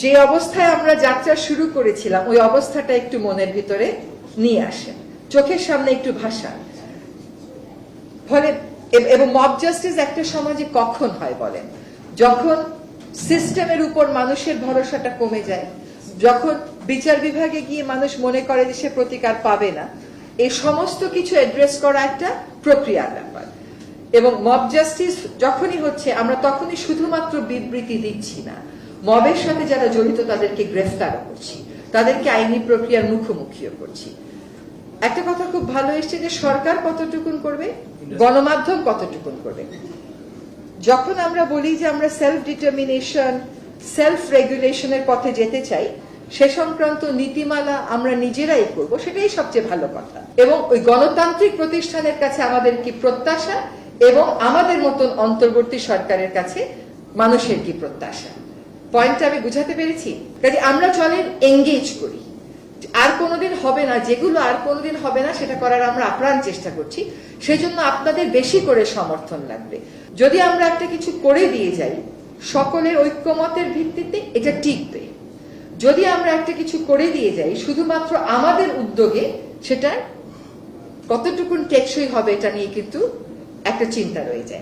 যে অবস্থায় আমরা যাত্রা শুরু করেছিলাম, ওই অবস্থাটা একটু মনের ভিতরে নিয়ে আসেন চোখের সামনে একটু ভাষা ফলে এবং মব জাস্টিস একটা সমাজে কখন হয় বলেন? যখন সিস্টেমের উপর মানুষের ভরসাটা কমে যায়, যখন বিচার বিভাগে গিয়ে মানুষ মনে করে যে সে প্রতিকার পাবে না এই সমস্ত কিছু অ্যাড্রেস করা একটা প্রক্রিয়ার ব্যাপার। এবং মব জাস্টিস যখনই হচ্ছে, আমরা তখনই শুধুমাত্র বিবৃতি দিচ্ছি না। মবের সাথে যারা জড়িত তাদেরকে গ্রেফতার করছি। তাদেরকে আইনি প্রক্রিয়ার মুখোমুখিও করছি। একটা কথা খুব ভালো এসছে যে সরকার কতটুকুন করবে? গণমাধ্যম কতটুকুন করবে? যখন আমরা বলি যে আমরা সেলফ ডিটারমিনেশন সেলফ রেগুলেশনের পথে যেতে চাই সে সংক্রান্ত নীতিমালা আমরা নিজেরাই করব সেটাই সবচেয়ে ভালো কথা। এবং ওই গণতান্ত্রিক প্রতিষ্ঠানের কাছে আমাদের কি প্রত্যাশা? এবং আমাদের মতন অন্তর্বর্তী সরকারের কাছে মানুষের কি প্রত্যাশা? পয়েন্টটা আমি বুঝাতে পেরেছি? কাজে আমরা চলেন এঙ্গেজ করি। আর কোনোদিন হবে না, যেগুলো আর কোনোদিন হবে না, সেটা করার আমরা আপ্রাণ চেষ্টা করছি। সেই জন্য আপনাদের বেশি করে সমর্থন লাগবে। যদি আমরা একটা কিছু করে দিয়ে যাই, সকলের ঐক্যমতের ভিত্তিতে এটা টিকবে। যদি আমরা একটা কিছু করে দিয়ে যাই, শুধুমাত্র আমাদের উদ্যোগে সেটা কতটুকুন টেকসই হবে এটা নিয়ে কিন্তু একটা চিন্তা রয়ে যায়।